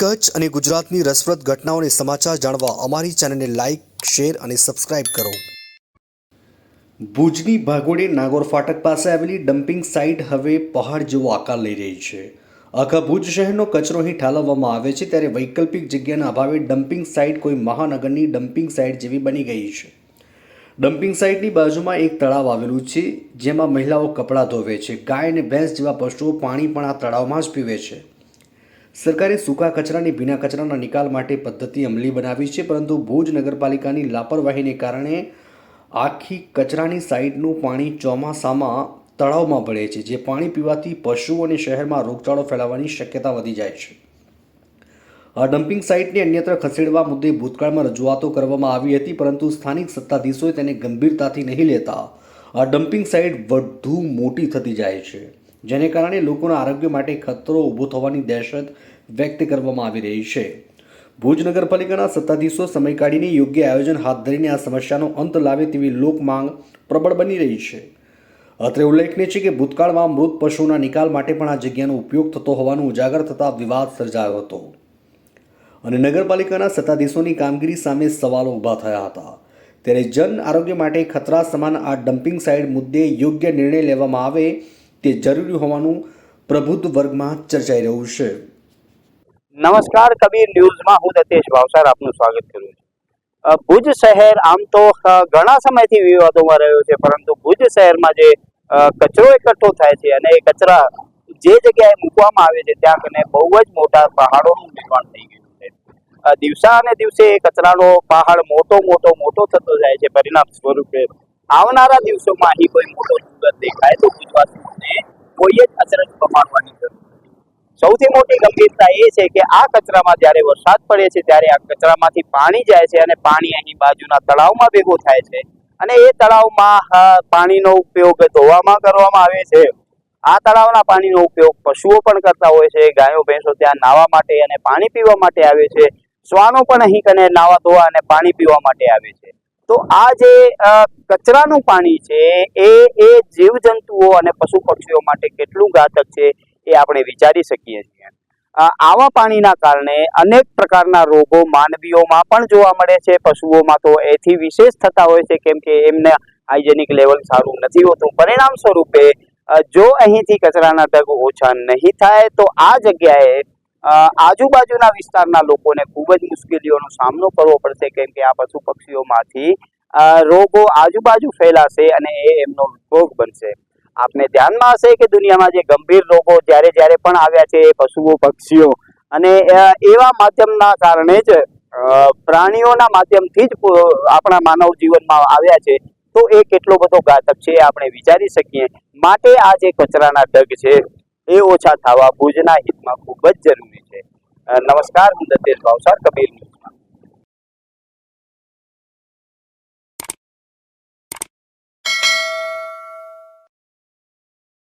કચ્છ અને ગુજરાતની રસપ્રદ ઘટનાઓને સમાચાર જાણવા અમારી ચેનલને લાઇક શેર અને સબસ્ક્રાઇબ કરો. ભુજની ભાગોળે નાગોર ફાટક પાસે આવેલી ડમ્પિંગ સાઇટ હવે પહાડ જેવો આકાર લઈ રહી છે. આખા ભુજ શહેરનો કચરો અહીં ઠાલવવામાં આવે છે ત્યારે વૈકલ્પિક જગ્યાના અભાવે ડમ્પિંગ સાઇટ કોઈ મહાનગરની ડમ્પિંગ સાઇટ જેવી બની ગઈ છે. ડમ્પિંગ સાઇટની બાજુમાં એક તળાવ આવેલું છે, જેમાં મહિલાઓ કપડાં ધોવે છે. ગાય અને ભેંસ જેવા પશુઓ પાણી પણ આ તળાવમાં જ પીવે છે. સરકારે સૂકા કચરા અને ભીના કચરાના નિકાલ માટે પદ્ધતિ અમલી બનાવી છે, પરંતુ ભુજ નગરપાલિકાની લાપરવાહીને કારણે આખી કચરાની સાઈડનું પાણી ચોમાસામાં તળાવમાં ભળે છે, જે પાણી પીવાથી પશુઓ અને શહેરમાં રોગચાળો ફેલાવાની શક્યતા વધી જાય છે. આ ડમ્પિંગ સાઇટને અન્યત્ર ખસેડવા મુદ્દે ભૂતકાળમાં રજૂઆતો કરવામાં આવી હતી, પરંતુ સ્થાનિક સત્તાધીશોએ તેને ગંભીરતાથી નહીં લેતા આ ડમ્પિંગ સાઇટ વધુ મોટી થતી જાય છે. જેને કારણે લોકોના આરોગ્ય માટે ખતરો ઊભો થવાની દહેશત વ્યક્ત કરવામાં આવી રહી છે. ભુજ નગરપાલિકાના સત્તાધીશો સમય કાઢીને યોગ્ય આયોજન હાથ ધરીને આ સમસ્યાનો અંત લાવે તેવી લોક માંગ પ્રબળ બની રહી છે. અત્રે ઉલ્લેખનીય છે કે ભૂતકાળમાં મૃત પશુના નિકાલ માટે પણ આ જગ્યાનો ઉપયોગ થતો હોવાનું ઉજાગર થતાં વિવાદ સર્જાયો હતો. અને નગરપાલિકાના સત્તાધીશોની કામગીરી સામે સવાલો ઊભા થયા હતા. ત્યારે જન આરોગ્ય માટે ખતરા સમાન આ ડમ્પિંગ સાઇટ મુદ્દે યોગ્ય નિર્ણય લેવામાં આવે તે જરૂરી હોવાનું પ્રબુદ્ધ વર્ગમાં ચર્ચાઈ રહ્યું છે. નમસ્કાર, કબીર ન્યૂઝમાં હું દતેશ ભાવસાર, આપનું સ્વાગત કરું છું. ભુજ શહેર આમ તો ઘણા સમયથી વિવાદોમાં રહ્યો છે, પરંતુ ભુજ શહેરમાં જે કચરો એકઠો થાય છે અને એ કચરા જે જગ્યાએ મૂકવામાં આવે છે, ત્યાં કને બહુ જ મોટા પહાડોનું નિર્માણ થઈ ગયું છે. દિવસા અને દિવસે એ કચરાનો પહાડ મોટો મોટો મોટો થતો જાય છે. પરિણામ સ્વરૂપે આવનારા દિવસોમાં અહીં કોઈ મોટો સુરત દેખાય તો ભુજવાસીઓને કોઈ જ અચરજ પમાડવાની જરૂર સૌથી મોટી ગંભીરતા એ છે કે આ કચરામાં જ્યારે વરસાદ પડે છે, ત્યારે આ કચરામાંથી પાણી જાય છે અને પાણી અહીં બાજુના તળાવમાં ભેગું થાય છે. અને એ તળાવમાં પાણીનો ઉપયોગ ધોવામાં કરવામાં આવે છે. આ તળાવના પાણીનો ઉપયોગ પશુઓ પણ કરતા હોય છે, ગાયો, ભેંસો ત્યાં નાહવા માટે અને પાણી પીવા માટે આવે છે. શ્વાનો પણ અહીં કને નાવા, ધોવા અને પાણી પીવા માટે આવે છે. તો આ જે કચરાનું પાણી છે, એ એ જીવજંતુઓ અને પશુ પક્ષીઓ માટે કેટલું ઘાતક છે, એ આપણે વિચારી શકીએ છીએ. આવા પાણીના કારણે અનેક પ્રકારના રોગો માનવીઓમાં પણ જોવા મળે છે, પશુઓમાં તો એથી વિશેષ થતા હોય છે, કેમ કે એમને હાઇજેનિક લેવલ સારું નથી હોતું. પરિણામ સ્વરૂપે જો અહીંથી કચરાના ઢગ ઓછા નહીં થાય, તો આ જગ્યાએ આજુબાજુના વિસ્તારના લોકોને ખૂબ જ મુશ્કેલીઓનો સામનો કરવો પડશે, કેમ કે આ પશુ પક્ષીઓમાંથી રોગો આજુબાજુ ફેલાશે અને એ એમનો ભોગ બનશે. આપને ધ્યાનમાં હશે કે દુનિયામાં જે ગંભીર રોગો જ્યારે જ્યારે પણ આવ્યા છે, એ પશુઓ, પક્ષીઓ અને એવા માધ્યમના કારણે જ પ્રાણીઓના માધ્યમથી જ આપણા માનવ જીવનમાં આવ્યા છે, તો એ કેટલો બધો ઘાતક છે આપણે વિચારી શકીએ. માટે આ જે કચરાના ડગ છે એ ઓછા થવા ભુજના હિતમાં ખૂબ જ જરૂરી છે. નમસ્કાર હું દત્તેશ ભાવસાર કપિલ